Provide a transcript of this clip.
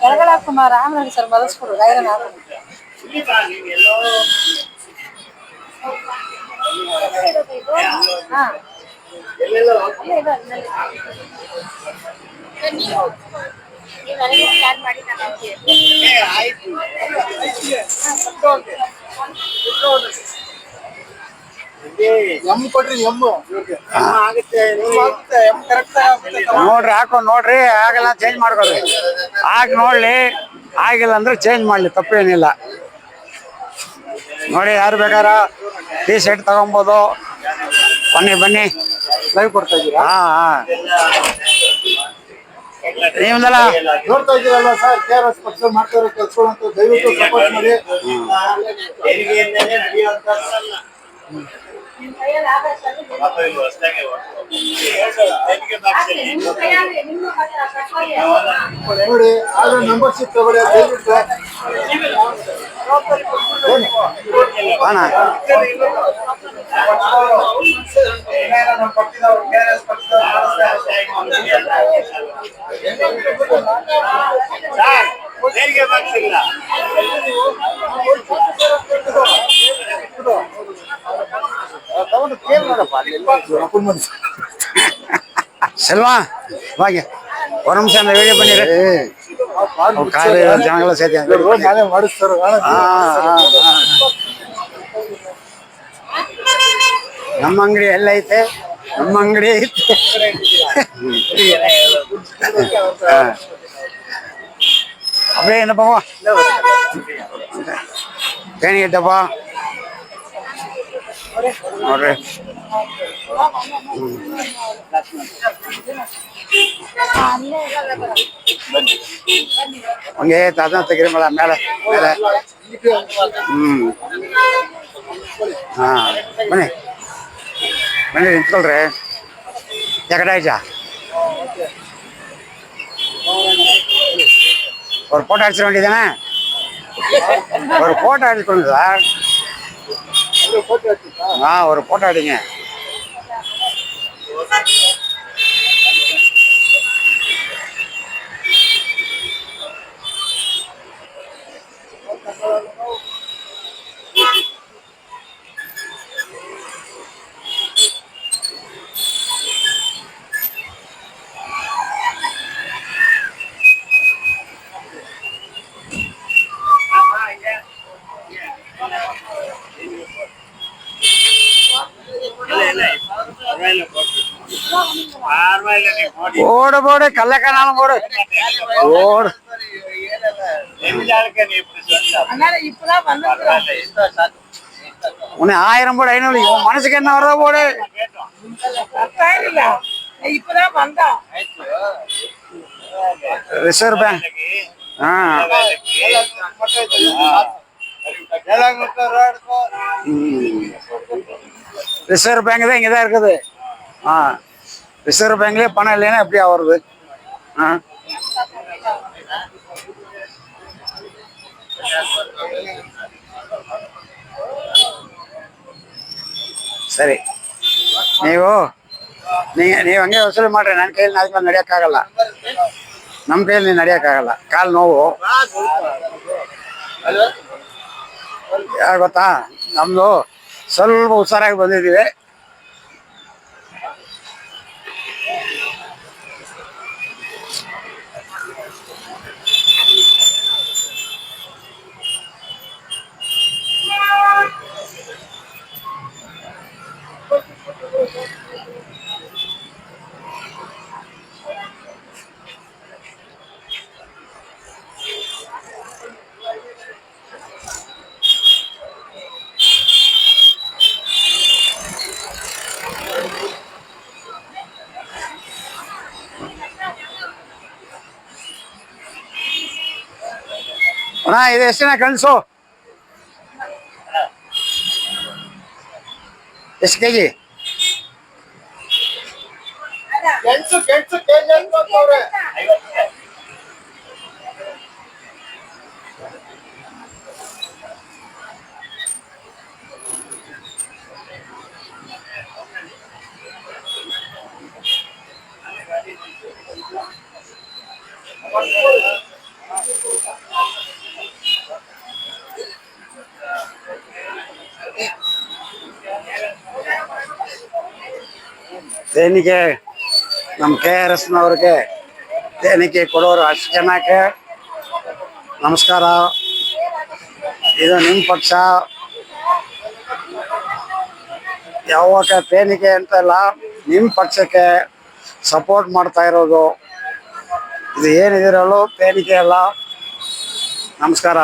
ಕೆಳಗಡೆ ಹಾಕೊಂಡು Ramanagara sir ಬದಸ್ಕೊಡು iron ಹಾಕು ಹಾ ಎಂ ಕೊಡ್ರಿ ಎಂ ನೋಡ್ರಿ ಹಾಕೊಂಡ್ ನೋಡ್ರಿ ಆಗಲ್ಲ ಚೇಂಜ್ ಮಾಡ್ಕೊಳ್ರಿ. ಆಗ ನೋಡ್ಲಿ ಆಗಿಲ್ಲ ಅಂದ್ರೆ ಚೇಂಜ್ ಮಾಡ್ಲಿ ತಪ್ಪೇನಿಲ್ಲ. ನೋಡಿ ಯಾರು ಬೇಕಾರ ಟೀ ಶರ್ಟ್ ತಗೊಬೋದು. ಬನ್ನಿ ಬನ್ನಿ. ಲೈವ್ ಕೊಡ್ತಾ ಇದ್ದೀರಾ? ಹಾ ಹಾ. ನೀವಲ್ಲ ನೋಡ್ತಾ ಇದ್ದೀರಲ್ವಾ ಸರ್? ಕೆ ಆರ್ ಎಸ್ ಪಕ್ಷ ಮಾಡ್ತಾರೆ ಕೆಲಸಗಳಂತ ದಯವಿಟ್ಟು ಸಪೋರ್ಟ್ ಮಾಡಿ. ನೋಡಿ ಆದ್ರೆ ಮೆಂಬರ್ಶಿಪ್ ತಗೊಳ್ಳಿ ದಯವಿಟ್ಟು ಅಣ್ಣ ತಗೊಂಡು ಕೇಳಿ ಕಾಲು ಜನಗಳ ಸೇತಿ ಅಂತ ಇವ್ರು ನಾನೇ ಮಾಡಿಸ್ತಾರ ಹಾ, ಹಾ, ಹಾ. ನಮ್ಮ ಅಂಗಡಿ ಎಲ್ಲೈತೆ ನಮ್ಮ ಅಂಗಡಿ ಐತೆ ಹಾ. அப்படியே என்ன போவோம் தேனி கிட்டப்பா ஒரு. அங்கே தான் தைக்கிறீங்களா மேலே மேலே ம். ஆ மணி. மணி நின்றுக்கொள்றேன் எக்கடாயிச்சா ஒரு போட்டோ அடிச்சிட வேண்டியதானே ஒரு போட்டோ அடிச்சுக்கணும் சார் ஆ ஒரு ஃபோட்டோ அடிங்க ஓடு போடு கள்ளக்கனாலும் போடு. ஓடு. உன்னை ஆயிரம் போடு ஐநூறு. உன் மனசுக்கு என்ன வரதோ போடு. இப்பதான் வந்தா ரிசர்வ் பேங்க். ஆ. ரிசர்வ் பேங்க் தான் இங்கே தான் இருக்குது. ஆ. ரிசர்வ் பேங்க்லேயே பணம் இல்லைன்னா எப்படியா வருது ஆ ಸರಿ ನೀವು ನೀ ನೀವು ಹಂಗೆ ವಸೂಲಿ ಮಾಡ್ರಿ ನನ್ನ ಕೈಯಲ್ಲಿ ನಾಲ್ಕು ನಡೆಯೋಕ್ಕಾಗಲ್ಲ ನಮ್ಮ ಕೈಯಲ್ಲಿ ನಡೆಯೋಕ್ಕಾಗಲ್ಲ ಕಾಲು ನೋವು ಯಾರು ಗೊತ್ತಾ ನಮ್ಮದು ಸ್ವಲ್ಪ ಹುಷಾರಾಗಿ ಬಂದಿದ್ದೀವಿ ಅಣ್ಣ ಇದು ಎಷ್ಟಿನ ಕಣಸು? ಎಷ್ಟು ಕೆ ಜಿ ಗೆಣಸು ಗೆಣಸು ಕೆ ಜಿ ದೇಣಿಗೆ ನಮ್ಮ ಕೆ ಆರ್ ಎಸ್ನವ್ರಿಗೆ ದೇಣಿಗೆ ಕೊಡೋರು ಅಷ್ಟು ಜನಕ್ಕೆ ನಮಸ್ಕಾರ. ಇದು ನಿಮ್ಮ ಪಕ್ಷ. ಯಾವಾಗ ದೇಣಿಗೆ ಅಂತಲ್ಲ ನಿಮ್ಮ ಪಕ್ಷಕ್ಕೆ ಸಪೋರ್ಟ್ ಮಾಡ್ತಾ ಇರೋದು. ಇದು ಏನಿದಿರಲ್ಲೂ ದೇಣಿಗೆ ಅಲ್ಲ. ನಮಸ್ಕಾರ.